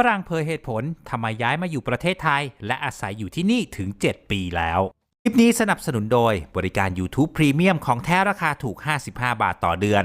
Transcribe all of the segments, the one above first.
ฝรั่งเผยเหตุผลทำไมย้ายมาอยู่ประเทศไทย และอาศัยอยู่ที่นี่ถึง 7 ปีแล้วคลิปนี้สนับสนุนโดยบริการ YouTube Premium ของแท้ราคาถูก 55 บาทต่อเดือน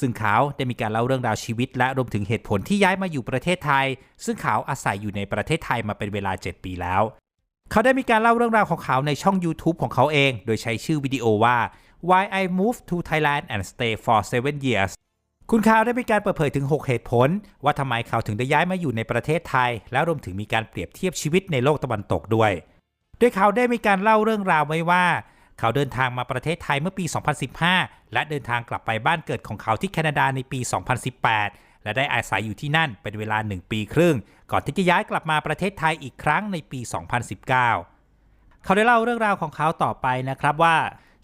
ซึ่งเขาได้มีการเล่าเรื่องราวชีวิต และรวมถึงเหตุผลที่ย้ายมาอยู่ประเทศไทย ซึ่งเขาอาศัยอยู่ในประเทศไทยมาเป็นเวลา 7 ปีแล้ว เขาได้มีการเล่าเรื่องราวของเขาในช่อง YouTube ของเขาเอง โดยใช้ชื่อวิดีโอว่า Why I Moved to Thailand and Stay for 7 Years คุณข่าวได้มีการเปิดเผยถึง 6 เหตุผล ว่าทำไมเขาถึงได้ย้ายมาอยู่ในประเทศไทย และรวมถึงมีการเปรียบเทียบชีวิตในโลกตะวันตกด้วยโดยเขาได้มีการเล่าเรื่องราวไว้ว่า เขาเดินทางมาประเทศไทยเมื่อปี 2015 และเดินทางกลับไปบ้านเกิดของเขาที่แคนาดาในปี 2018 และได้อาศัยอยู่ที่นั่นเป็นเวลา 1 ปีครึ่ง ก่อนที่จะย้ายกลับมาประเทศไทยอีกครั้งในปี 2019 เขาได้เล่าเรื่องราวของเขาต่อไปนะครับว่า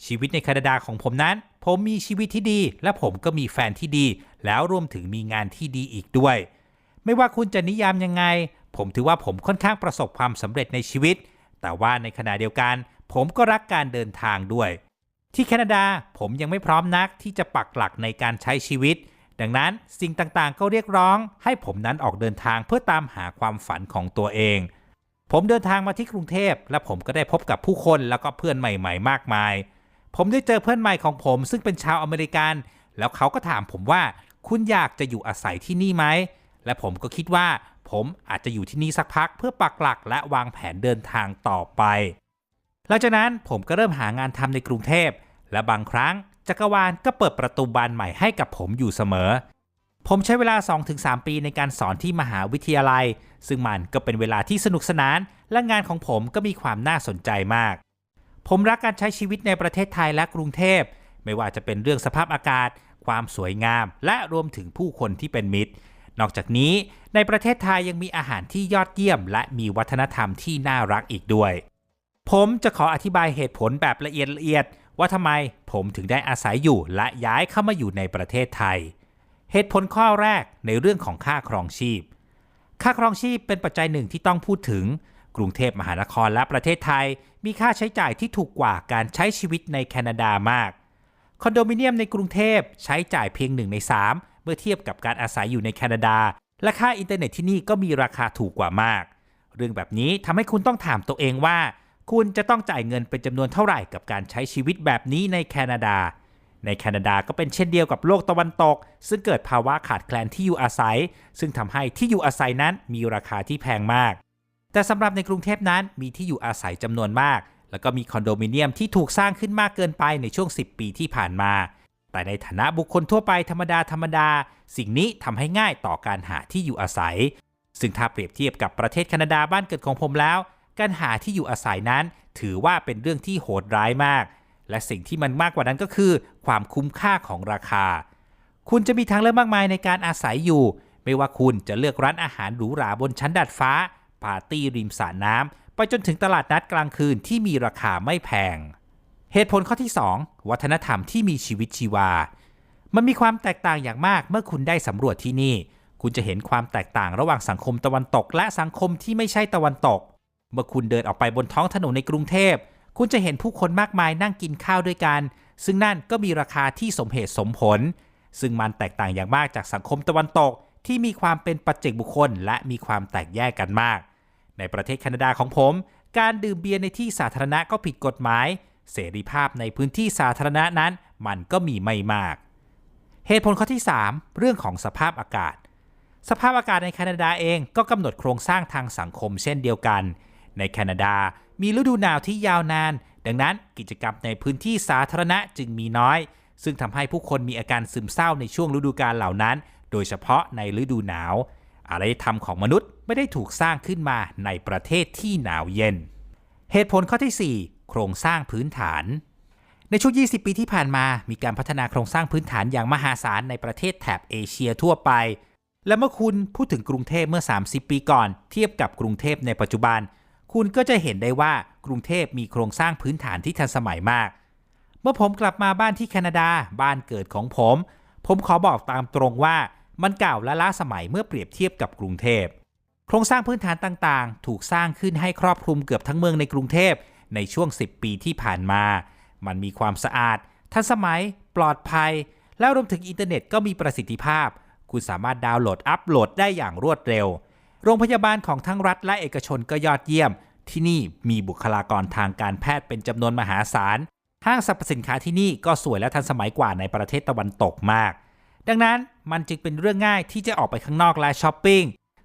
ชีวิตในแคนาดาของผมนั้น ผมมีชีวิตที่ดี และผมก็มีแฟนที่ดี แล้วรวมถึงมีงานที่ดีอีกด้วย ไม่ว่าคุณจะนิยามยังไง ผมถือว่าผมค่อนข้างประสบความสำเร็จในชีวิต แต่ว่าในขณะเดียวกัน ผมก็รักการเดินทางด้วย ที่แคนาดาผมยังไม่พร้อมนักที่จะปักหลักในการใช้ชีวิต ดังนั้นสิ่งต่างๆ ก็เรียกร้อง ให้ผมนั้นออกเดินทางเพื่อตามหาความฝันของตัวเอง ผมเดินทางมาที่กรุงเทพ และผมก็ได้พบกับผู้คนแล้วก็เพื่อนใหม่ ๆ มากมาย ผมได้เจอเพื่อนใหม่ของผม ซึ่งเป็นชาวอเมริกัน แล้วเขาก็ถามผมว่าคุณอยากจะอยู่อาศัยที่นี่ไหม และผมก็คิดว่าผมอาจจะอยู่ที่นี่สักพักเพื่อปักหลักและวางแผนเดินทางต่อไป หลังจากนั้นผมก็เริ่มหางานทำในกรุงเทพ และบางครั้งจักรวาลก็เปิดประตูบานใหม่ให้กับผมอยู่เสมอ ผมใช้เวลา 2-3 ปีในการสอนที่มหาวิทยาลัย ซึ่งมันก็เป็นเวลาที่สนุกสนาน และงานของผมก็มีความน่าสนใจมาก ผมรักการใช้ชีวิตในประเทศไทยและกรุงเทพ ไม่ว่าจะเป็นเรื่องสภาพอากาศ ความสวยงาม และรวมถึงผู้คนที่เป็นมิตร นอกจากนี้ในประเทศไทยยังมีอาหารที่ยอดเยี่ยม และมีวัฒนธรรมที่น่ารักอีกด้วย ผมจะขออธิบายเหตุผลแบบละเอียดละเอียด ว่าทำไมผมถึงได้อาศัยอยู่และย้ายเข้ามาอยู่ในประเทศไทย เหตุผลข้อแรกในเรื่องของค่าครองชีพ ค่าครองชีพเป็นปัจจัยหนึ่งที่ต้องพูดถึง กรุงเทพมหานครและประเทศไทย มีค่าใช้จ่ายที่ถูกกว่าการใช้ชีวิตในแคนาดามาก คอนโดมิเนียมในกรุงเทพใช้จ่ายเพียงหนึ่งใน3เมื่อเทียบกับการอาศัยอยู่ในแคนาดา และค่าอินเทอร์เน็ตที่นี่ก็มีราคาถูกกว่ามาก เรื่องแบบนี้ทำให้คุณต้องถามตัวเองว่า คุณจะต้องจ่ายเงินเป็นจำนวนเท่าไหร่กับการใช้ชีวิตแบบนี้ในแคนาดา ในแคนาดาก็เป็นเช่นเดียวกับโลกตะวันตก ซึ่งเกิดภาวะขาดแคลนที่อยู่อาศัย ซึ่งทำให้ที่อยู่อาศัยนั้นมีราคาที่แพงมาก แต่สำหรับในกรุงเทพนั้นมีที่อยู่อาศัยจำนวนมาก แล้วก็มีคอนโดมิเนียมที่ถูกสร้างขึ้นมากเกินไปในช่วง 10 ปีที่ผ่านมา แต่ในฐานะบุคคลทั่วไปธรรมดาธรรมดา สิ่งนี้ทำให้ง่ายต่อการหาที่อยู่อาศัย ซึ่งถ้าเปรียบเทียบกับประเทศแคนาดาบ้านเกิดของผมแล้ว การหาที่อยู่อาศัยนั้น ถือว่าเป็นเรื่องที่โหดร้ายมาก และสิ่งที่มันมากกว่านั้นก็คือ ความคุ้มค่าของราคา คุณจะมีทางเลือกมากมายในการอาศัยอยู่ ไม่ว่าคุณจะเลือกร้านอาหารหรูหราบนชั้นดาดฟ้า ปาร์ตี้ริมสระน้ำไปจนถึงตลาดนัดกลางคืนที่มีราคาไม่แพง เหตุผลข้อที่ 2 วัฒนธรรมที่มีชีวิตชีวา มันมีความแตกต่างอย่างมากเมื่อคุณได้สำรวจที่นี่ คุณจะเห็นความแตกต่างระหว่างสังคมตะวันตก และสังคมที่ไม่ใช่ตะวันตก เมื่อคุณเดินออกไปบนท้องถนนในกรุงเทพ คุณจะเห็นผู้คนมากมายนั่งกินข้าวด้วยกัน ซึ่งนั่นก็มีราคาที่สมเหตุสมผล ซึ่งมันแตกต่างอย่างมากจากสังคมตะวันตก ที่มีความเป็นปัจเจกบุคคล และมีความแตกแยกกันมาก ในประเทศแคนาดาของผม การดื่มเบียร์ในที่สาธารณะก็ผิดกฎหมาย เสรีภาพในพื้นที่สาธารณะนั้น มันก็มีไม่มาก เหตุผลข้อที่ 3 เรื่องของสภาพอากาศ สภาพอากาศในแคนาดาเองก็กำหนดโครงสร้างทางสังคมเช่นเดียวกัน ในแคนาดา มีฤดูหนาวที่ยาวนาน ดังนั้นกิจกรรมในพื้นที่สาธารณะจึงมีน้อย ซึ่งทำให้ผู้คนมีอาการซึมเศร้าในช่วงฤดูกาลเหล่านั้น โดยเฉพาะในฤดูหนาว อารยธรรมของมนุษย์ไม่ได้ถูกสร้างขึ้นมาในประเทศที่หนาวเย็น เหตุผลข้อที่ 4 โครงสร้างพื้นฐานในช่วง 20 ปีที่ผ่านมา มีการพัฒนาโครงสร้างพื้นฐานอย่างมหาศาลในประเทศแถบเอเชียทั่วไป และเมื่อคุณพูดถึงกรุงเทพเมื่อ 30 ปีก่อน เทียบกับกรุงเทพในปัจจุบัน คุณก็จะเห็นได้ว่ากรุงเทพมีโครงสร้างพื้นฐานที่ทันสมัยมาก เมื่อผมกลับมาบ้านที่แคนาดาบ้านเกิดของผม ผมขอบอกตามตรงว่ามันเก่าและล้าสมัยเมื่อเปรียบเทียบกับกรุงเทพ โครงสร้างพื้นฐานต่างๆ ถูกสร้างขึ้นให้ครอบคลุมเกือบทั้งเมืองในกรุงเทพในช่วง 10 ปีที่ผ่านมา มันมีความสะอาด ทันสมัย ปลอดภัย แล้วรวมถึงอินเทอร์เน็ตก็มีประสิทธิภาพ คุณสามารถดาวน์โหลดอัปโหลดได้อย่างรวดเร็ว โรงพยาบาลของทั้งรัฐและเอกชนก็ยอดเยี่ยม ที่นี่มีบุคลากรทางการแพทย์เป็นจำนวนมหาศาล ห้างสรรพสินค้าที่นี่ก็สวยและทันสมัยกว่าในประเทศตะวันตกมาก ดังนั้นมันจึงเป็นเรื่องง่ายที่จะออกไปข้างนอกและช้อปปิ้ง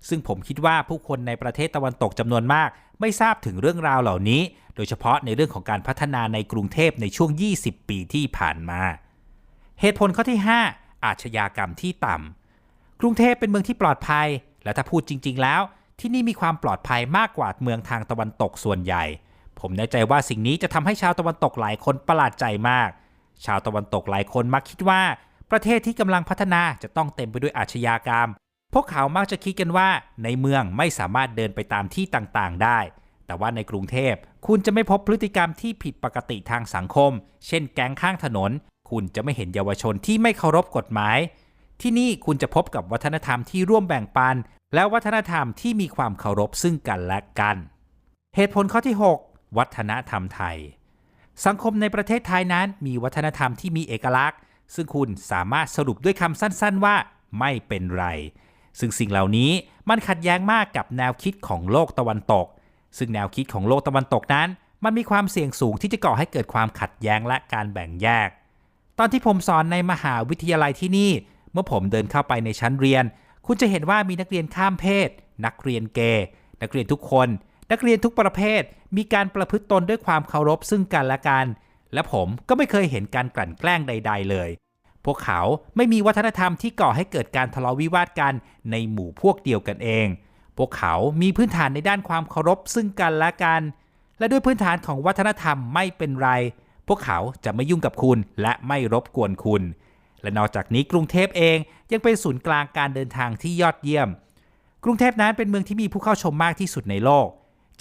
ซึ่งผมคิดว่าผู้คนในประเทศตะวันตกจำนวนมาก ไม่ทราบถึงเรื่องราวเหล่านี้ โดยเฉพาะในเรื่องของการพัฒนาในกรุงเทพในช่วง 20 ปีที่ผ่านมา เหตุผลข้อที่ 5 อาชญากรรมที่ต่ำกรุงเทพเป็นเมืองที่ปลอดภัย และถ้าพูดจริง ๆ แล้ว ที่นี่มีความปลอดภัยมากกว่าเมืองทางตะวันตกส่วนใหญ่ ผมแน่ใจว่าสิ่งนี้จะทำให้ชาวตะวันตกหลายคนประหลาดใจมาก ชาวตะวันตกหลายคนมักคิดว่า ประเทศที่กำลังพัฒนาจะต้องเต็มไปด้วยอาชญากรรม พวกเขามักจะคิดกันว่า ในเมืองไม่สามารถเดินไปตามที่ต่างๆ ได้ แต่ว่าในกรุงเทพคุณจะไม่พบพฤติกรรมที่ผิดปกติทางสังคม เช่น แก๊งข้างถนน คุณจะไม่เห็นเยาวชนที่ไม่เคารพกฎหมาย ที่นี่คุณจะพบกับวัฒนธรรมที่ร่วมแบ่งปัน และวัฒนธรรมที่มีความเคารพซึ่งกันและกัน เหตุผลข้อที่ 6 วัฒนธรรมไทย สังคมในประเทศไทยนั้นมีวัฒนธรรมที่มีเอกลักษณ์ ซึ่งคุณสามารถสรุปด้วยคำสั้นๆว่าไม่เป็นไร ซึ่งสิ่งเหล่านี้มันขัดแย้งมากกับแนวคิดของโลกตะวันตก ซึ่งแนวคิดของโลกตะวันตกนั้น มันมีความเสี่ยงสูงที่จะก่อให้เกิดความขัดแย้งและการแบ่งแยก ตอนที่ผมสอนในมหาวิทยาลัยที่นี่ เมื่อผมเดินเข้าไปในชั้นเรียน คุณจะเห็นว่ามีนักเรียนข้ามเพศ นักเรียนเกย์นักเรียนทุกคน นักเรียนทุกประเภท มีการประพฤติตนด้วยความเคารพซึ่งกันและกัน และผมก็ไม่เคยเห็นการกลั่นแกล้งใด ๆ เลย พวกเขาไม่มีวัฒนธรรมที่ก่อให้เกิดการทะเลาะวิวาทกันในหมู่พวกเดียวกันเอง พวกเขามีพื้นฐานในด้านความเคารพซึ่งกันและกัน และด้วยพื้นฐานของวัฒนธรรมไม่เป็นไร พวกเขาจะไม่ยุ่งกับคุณและไม่รบกวนคุณ และนอกจากนี้กรุงเทพเองยังเป็นศูนย์กลางการเดินทางที่ยอดเยี่ยม กรุงเทพนั้นเป็นเมืองที่มีผู้เข้าชมมากที่สุดในโลก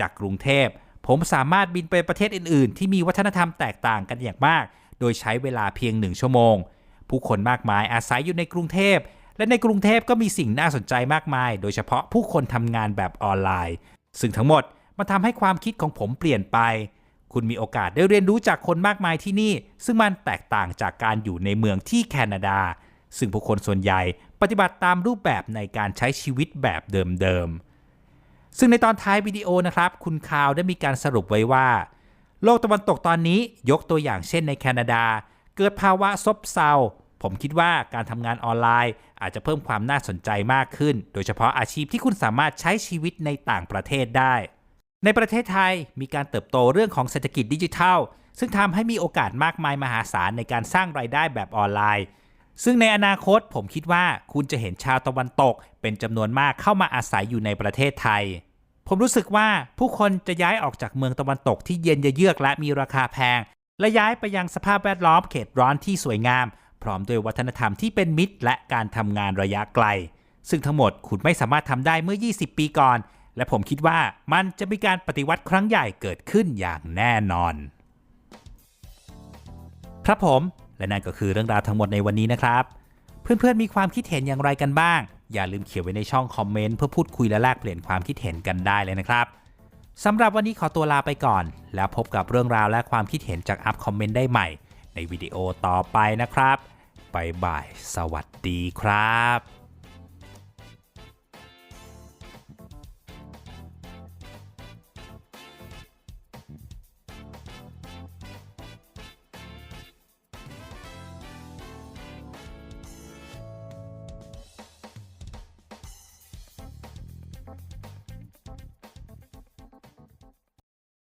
จากกรุงเทพผมสามารถบินไปประเทศอื่น ๆ ที่มีวัฒนธรรมแตกต่างกันอย่างมาก โดยใช้เวลาเพียงหนึ่งชั่วโมง ผู้คนมากมายอาศัยอยู่ในกรุงเทพ และในกรุงเทพก็มีสิ่งน่าสนใจมากมาย โดยเฉพาะผู้คนทำงานแบบออนไลน์ ซึ่งทั้งหมดมันทำให้ความคิดของผมเปลี่ยนไป คุณมีโอกาสได้เรียนรู้จากคนมากมายที่นี่ ซึ่งมันแตกต่างจากการอยู่ในเมืองที่แคนาดา ซึ่งผู้คนส่วนใหญ่ปฏิบัติตามรูปแบบในการใช้ชีวิตแบบเดิมๆ ซึ่งในตอนท้ายวิดีโอนะครับ คุณคาวได้มีการสรุปไว้ว่า โลกตะวันตกตอนนี้ยกตัวอย่างเช่นในแคนาดา เกิดภาวะซบเซาผมคิดว่าการทำงานออนไลน์อาจจะเพิ่มความน่าสนใจมากขึ้น โดยเฉพาะอาชีพที่คุณสามารถใช้ชีวิตในต่างประเทศได้ ในประเทศไทยมีการเติบโตเรื่องของเศรษฐกิจดิจิทัล ซึ่งทำให้มีโอกาสมากมายมหาศาลในการสร้างรายได้แบบออนไลน์ ซึ่งในอนาคตผมคิดว่าคุณจะเห็นชาวตะวันตก เป็นจำนวนมากเข้ามาอาศัยอยู่ในประเทศไทย ผมรู้สึกว่าผู้คนจะย้ายออกจากเมืองตะวันตกที่เย็นเยือกและมีราคาแพง และย้ายไปยังสภาพแวดล้อมเขตร้อนที่สวยงาม พร้อมด้วยวัฒนธรรมที่เป็นมิตร และการทำงานระยะไกล ซึ่งทั้งหมดคุณไม่สามารถทำได้เมื่อ 20 ปีก่อน และผมคิดว่ามันจะมีการปฏิวัติครั้งใหญ่เกิดขึ้นอย่างแน่นอน ครับผมและนั่นก็คือเรื่องราวทั้งหมดในวันนี้นะครับ เพื่อนๆมีความคิดเห็นอย่างไรกันบ้าง อย่าลืมเขียนไว้ในช่องคอมเมนต์เพื่อพูดคุยและแลกเปลี่ยนความคิดเห็นกันได้เลยนะครับสำหรับวันนี้ขอตัวลาไปก่อน แล้วพบกับเรื่องราวและความคิดเห็นจากอัพคอมเมนต์ได้ใหม่ ในวิดีโอต่อไปนะครับบายบาย สวัสดีครับ